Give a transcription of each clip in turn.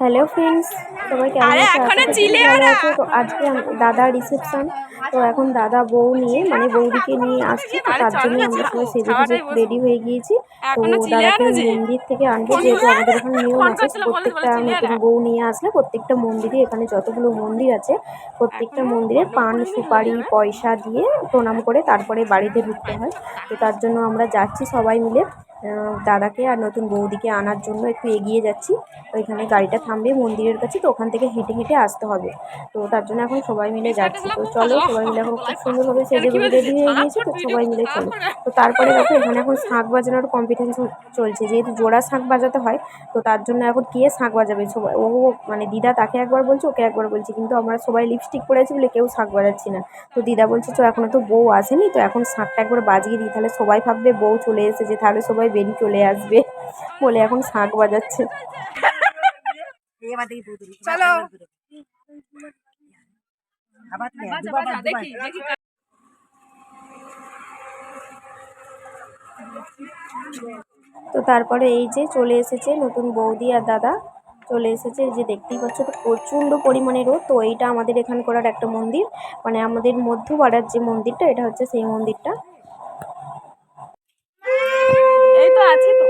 Hello friends সবাই কেমন আছো? তো আজকে দাদা দাদার রিসেপশন তো এখন দাদা বউ নিয়ে মানে বৌদিকে নিয়ে আসছে তো তার জন্য আমরা সবাই সেজে বসবো। রেডি হয়ে গিয়েছি। তো দাদাকে মন্দির থেকে আনব যেহেতু আমাদের এখানে নিয়ম আছে প্রত্যেকটা নতুন বউ নিয়ে আসলে প্রত্যেকটা মন্দিরে এখানে যতগুলো মন্দির আছে প্রত্যেকটা মন্দিরে পান সুপারি পয়সা দিয়ে প্রণাম করে তারপরে বাড়িতে ঢুকতে হয়। তো তার জন্য আমরা যাচ্ছি সবাই মিলে। দাদাকে আর নতুন বৌদিকে আনার জন্য একটু এগিয়ে যাচ্ছি। ওইখানে গাড়িটা থামবে মন্দিরের কাছে, তো ওখান থেকে হেঁটে হেঁটে আসতে হবে। তো তার জন্য এখন সবাই মিলে যাচ্ছি। তো চলো, সবাই মিলে এখন খুব সুন্দরভাবে সেজে গুজে রেডি হয়ে গিয়েছি, তো সবাই মিলে চলো। তো তারপরে দেখো, এখানে এখন শাঁখ বাজানোর কম্পিটিশন চলছে। যেহেতু জোড়া শাঁখ বাজাতে হয়, তো তার জন্য এখন কে শাঁখ বাজাবে? সবাই, ও মানে দিদা তাকে একবার বলছে, ওকে একবার বলছে। কিন্তু আমরা সবাই লিপস্টিক পরে আছি বলে কেউ শাঁখ বাজাচ্ছি না। তো দিদা বলছে তো এখনও তো বউ আসেনি, তো এখন শাঁখটা একবার বাজিয়ে দিই। তাহলে সবাই ভাববে বউ চলে এসেছে, তাহলে সবাই বেরিয়ে চলে আসবে বলে এখন শাঁখ বাজাচ্ছে। চলো। তো তারপরে এই যে চলে এসেছে নতুন বৌদি আর দাদা। চলে এসেছে যে দেখতেই পাচ্ছ তো প্রচণ্ড পরিমাণে রোদ। তো এইটা আমাদের এখানকার একটা মন্দির। মানে আমাদের মধ্যপাড়ার যে মন্দিরটা এটা হচ্ছে সেই মন্দিরটা। এই তো আছে তো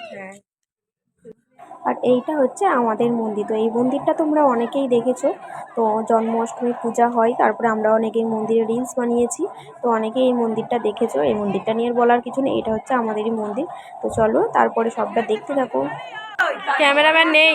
আর এইটা হচ্ছে আমাদের মন্দির। তো এই মন্দিরটা তোমরা অনেকেই দেখেছ। তো জন্মাষ্টমী পূজা হয় তারপরে আমরা অনেকেই মন্দিরে রিলস বানিয়েছি। তো অনেকেই এই মন্দিরটা দেখেছ। এই মন্দিরটা নিয়ে বলার কিছু নেই এটা হচ্ছে আমাদেরই মন্দির। তো চলো তারপরে সবটা দেখতে থাকো। ক্যামেরাম্যান নেই।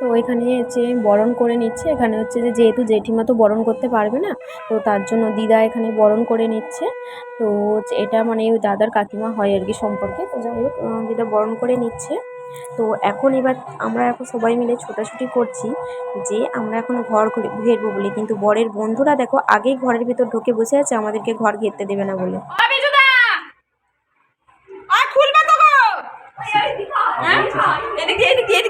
তো এখানে হচ্ছে বরণ করে নিচ্ছে, এখানে হচ্ছে যে যেহেতু জেঠিমা তো বরণ করতে পারবে না, তো তার জন্য দিদা এখানে বরণ করে নিচ্ছে। তো এটা মানে ওই দাদার কাকিমা হয় আর কি সম্পর্কে। তো যাই হোক দিদা বরণ করে নিচ্ছে। তো এখন এবার আমরা এখন সবাই মিলে ছোটাছুটি করছি যে আমরা এখন ঘর ঘুরে- ঘেরবো বলে। কিন্তু বরের বন্ধুরা দেখো আগেই ঘরের ভিতর ঢুকে বসে আছে, আমাদেরকে ঘর ঘেরতে দেবে না বলে বিজুদা আর খুলবে তো গো হ্যাঁ? এদিক দিয়ে এদিক দিয়ে এদিকে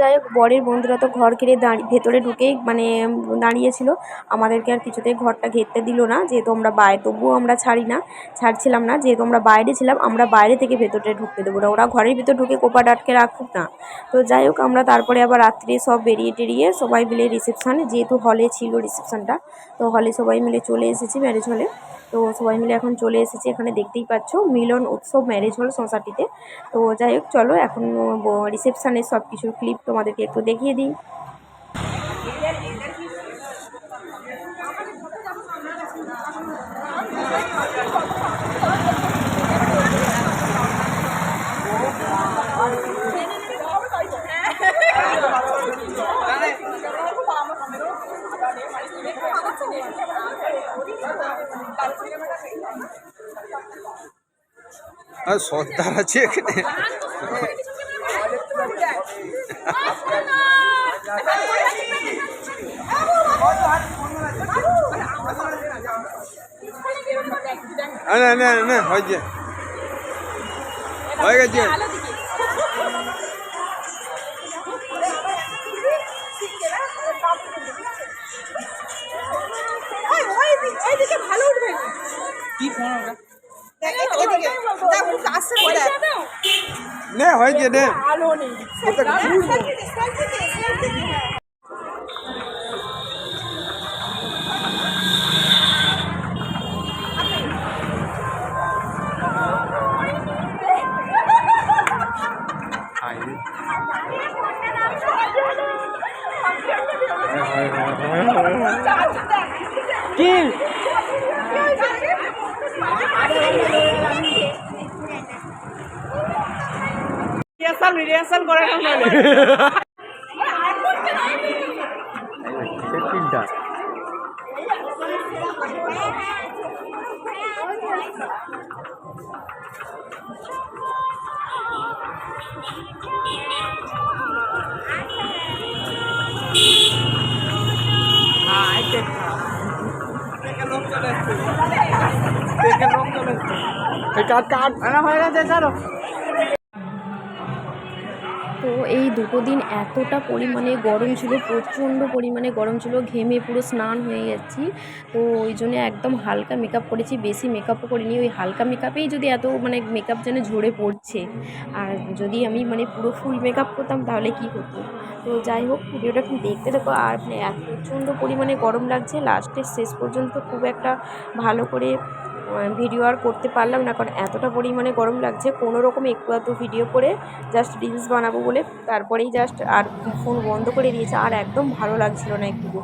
যাই হোক, বরের বন্ধুরা তো ঘর ঘিরে দাঁড়িয়ে ভেতরে ঢুকেই মানে দাঁড়িয়েছিল। আমাদেরকে আর কিছুতেই ঘরটা ঘেরতে দিল না, যেহেতু আমরা বাইরে তবুও আমরা ছাড়ি না, ছাড়ছিলাম না। যেহেতু আমরা বাইরে ছিলাম, আমরা বাইরে থেকে ভেতরে ঢুকতে দেবো না। ওরা ঘরের ভিতর ঢুকে কোপাট আটকে রাখুক না। তো যাই হোক, আমরা তারপরে আবার রাত্রে সব বেরিয়ে টেরিয়ে সবাই মিলে রিসেপশানে যেহেতু হলে ছিল রিসেপশানটা তো হলে সবাই মিলে চলে এসেছি ম্যারেজ হলে তো সবাই মিলে এখন চলে এসেছি, এখানে দেখতেই পাচ্ছ, মিলন উৎসব ম্যারেজ হল সোসাইটিতে। তো যাই হোক, চলো এখন রিসেপশানের সব কিছুর ক্লিপ তোমাদেরকে একটু দেখিয়ে দিই। আর সর্দার আছে এখানে। না না না হয়েছে হয়ে গেছে। নে হয়েছে নে আলো নেই কি রিহার্সাল রিহার্সাল করে তিনটা। কাট। কাট হয়ে গেছে ছাড়ো। তো এই দুটো দিন এতটা পরিমাণে গরম ছিল, প্রচণ্ড পরিমাণে গরম ছিল, ঘেমে পুরো স্নান হয়ে যাচ্ছি। তো ওই জন্য একদম হালকা মেকআপ করেছি, বেশি মেকআপও করিনি, ওই হালকা মেকআপেই যদি এত মানে মেকআপ যেন ঝরে পড়ছে। আর যদি আমি মানে পুরো ফুল মেকআপ করতাম তাহলে কি হতো? তো যাই হোক, ভিডিওটা একটু দেখতে দেখো আর মানে প্রচণ্ড পরিমাণে গরম লাগছে লাস্টের শেষ পর্যন্ত খুব একটা ভালো করে ভিডিও আর করতে পারলাম না, কারণ এতটা পরিমাণে গরম লাগছে, কোনো রকম একটু আধটু ভিডিও করে জাস্ট রিলস বানাবো বলে, তারপরেই জাস্ট আর ফোন বন্ধ করে দিয়েছে, আর একদম ভালো লাগছিল না একটুকু।